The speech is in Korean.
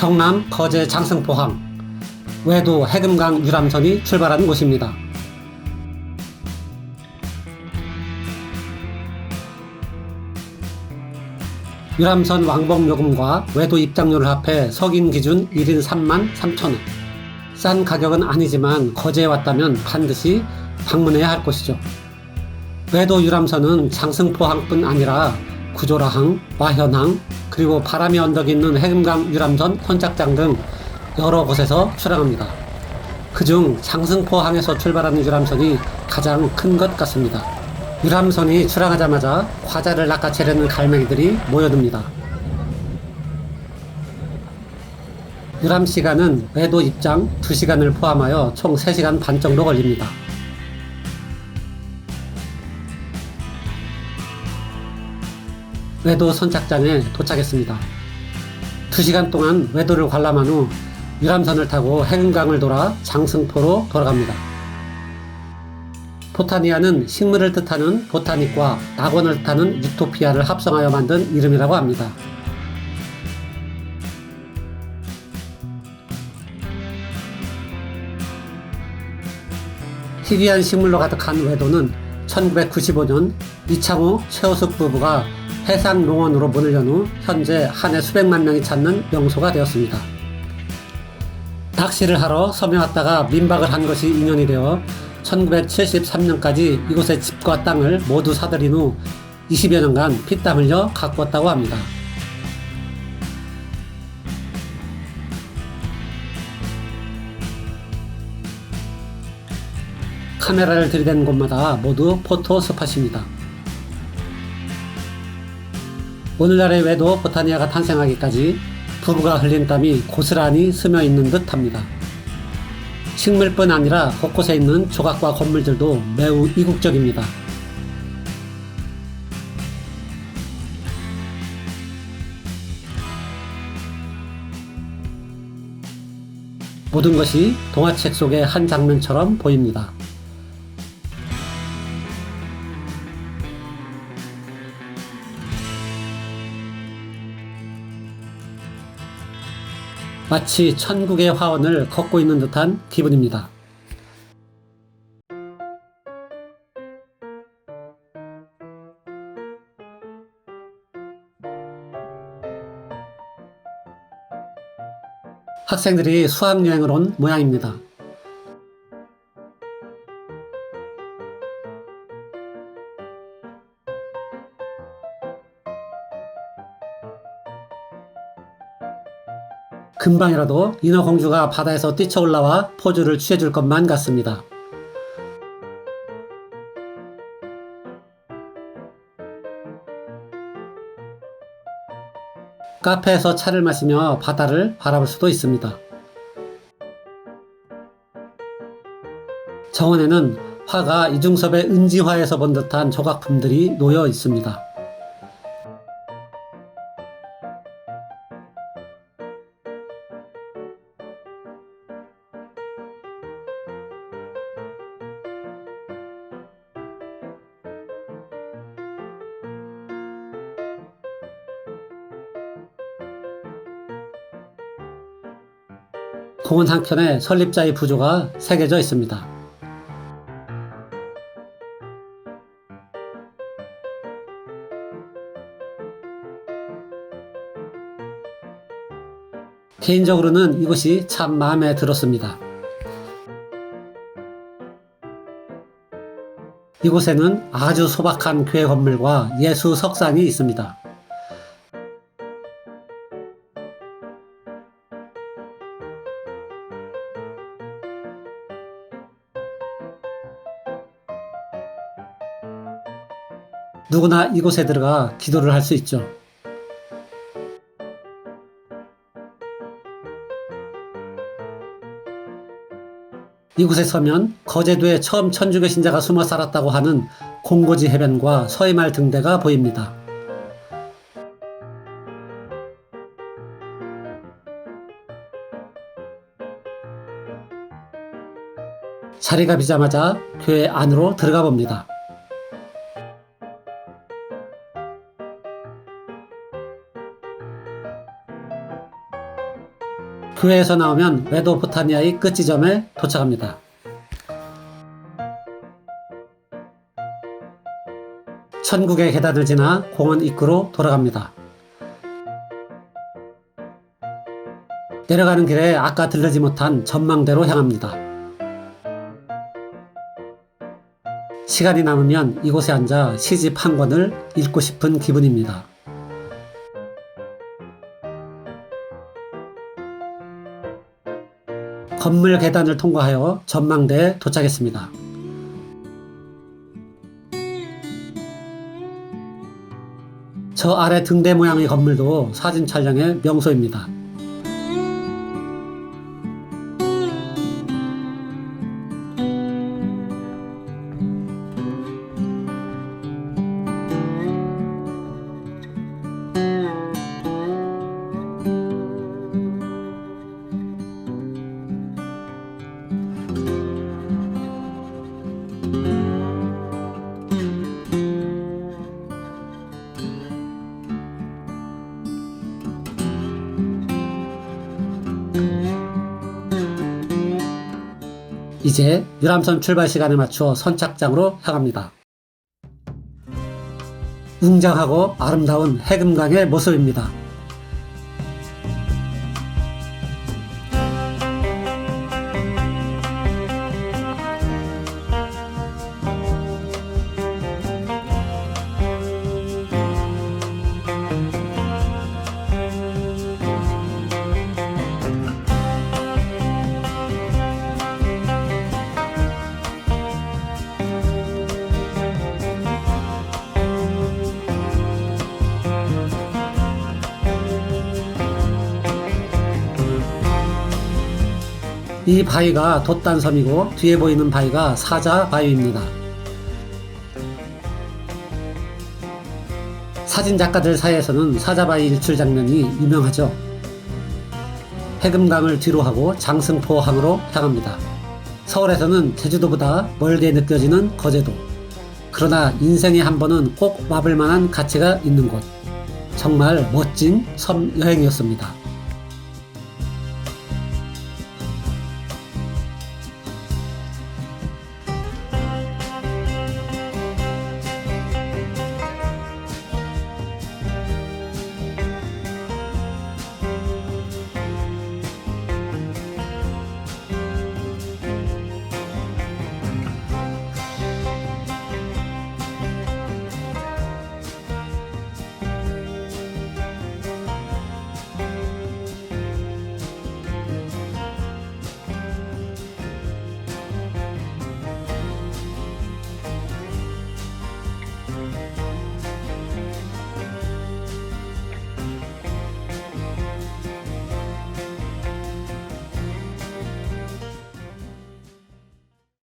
경남 거제 장승포항 외도 해금강 유람선이 출발하는 곳입니다. 유람선 왕복 요금과 외도 입장료를 합해 석인 기준 1인 3만 3천원. 싼 가격은 아니지만 거제에 왔다면 반드시 방문해야 할 곳이죠. 외도 유람선은 장승포항뿐 아니라 구조라항, 와현항, 그리고 바람이 언덕이 있는 해금강 유람선 선착장 등 여러 곳에서 출항합니다. 그중 장승포항에서 출발하는 유람선이 가장 큰 것 같습니다. 유람선이 출항하자마자 과자를 낚아채려는 갈매기들이 모여듭니다. 유람 시간은 외도 입장 2시간을 포함하여 총 3시간 반 정도 걸립니다. 외도 선착장에 도착했습니다. 2시간 동안 외도를 관람한 후 유람선을 타고 해금강을 돌아 장승포로 돌아갑니다. 보타니아는 식물을 뜻하는 보타닉과 낙원을 뜻하는 유토피아를 합성하여 만든 이름이라고 합니다. 희귀한 식물로 가득한 외도는 1995년 이창호, 최호숙 부부가 해상농원으로 문을 연 후 현재 한 해 수백만 명이 찾는 명소가 되었습니다. 낚시를 하러 섬에 왔다가 민박을 한 것이 인연이 되어 1973년까지 이곳의 집과 땅을 모두 사들인 후 20여 년간 피땀 흘려 가꾸었다고 합니다. 카메라를 들이대는 곳마다 모두 포토 스팟입니다. 오늘날의 외도 보타니아가 탄생하기까지 부부가 흘린 땀이 고스란히 스며 있는 듯 합니다. 식물뿐 아니라 곳곳에 있는 조각과 건물들도 매우 이국적입니다. 모든 것이 동화책 속의 한 장면처럼 보입니다. 마치 천국의 화원을 걷고 있는 듯한 기분입니다. 학생들이 수학여행을 온 모양입니다. 금방이라도 인어공주가 바다에서 뛰쳐올라와 포즈를 취해줄 것만 같습니다. 카페에서 차를 마시며 바다를 바라볼 수도 있습니다. 정원에는 화가 이중섭의 은지화에서 본 듯한 조각품들이 놓여 있습니다. 공원 한켠에 설립자의 부조가 새겨져 있습니다. 개인적으로는 이곳이 참 마음에 들었습니다. 이곳에는 아주 소박한 교회 건물과 예수 석상이 있습니다. 누구나 이곳에 들어가 기도를 할 수 있죠. 이곳에 서면 거제도에 처음 천주교 신자가 숨어 살았다고 하는 공고지 해변과 서해말 등대가 보입니다. 자리가 비자마자 교회 안으로 들어가 봅니다. 교회에서 나오면 외도 포타니아의 끝 지점에 도착합니다. 천국의 계단을 지나 공원 입구로 돌아갑니다. 내려가는 길에 아까 들르지 못한 전망대로 향합니다. 시간이 남으면 이곳에 앉아 시집 한 권을 읽고 싶은 기분입니다. 건물 계단을 통과하여 전망대에 도착했습니다. 저 아래 등대 모양의 건물도 사진 촬영의 명소입니다. 이제 유람선 출발 시간에 맞추어 선착장으로 향합니다. 웅장하고 아름다운 해금강의 모습입니다. 이 바위가 돛단섬이고 뒤에 보이는 바위가 사자 바위입니다. 사진 작가들 사이에서는 사자바위 일출 장면이 유명하죠. 해금강을 뒤로 하고 장승포항으로 향합니다. 서울에서는 제주도보다 멀게 느껴지는 거제도. 그러나 인생에 한 번은 꼭 와볼 만한 가치가 있는 곳. 정말 멋진 섬 여행이었습니다.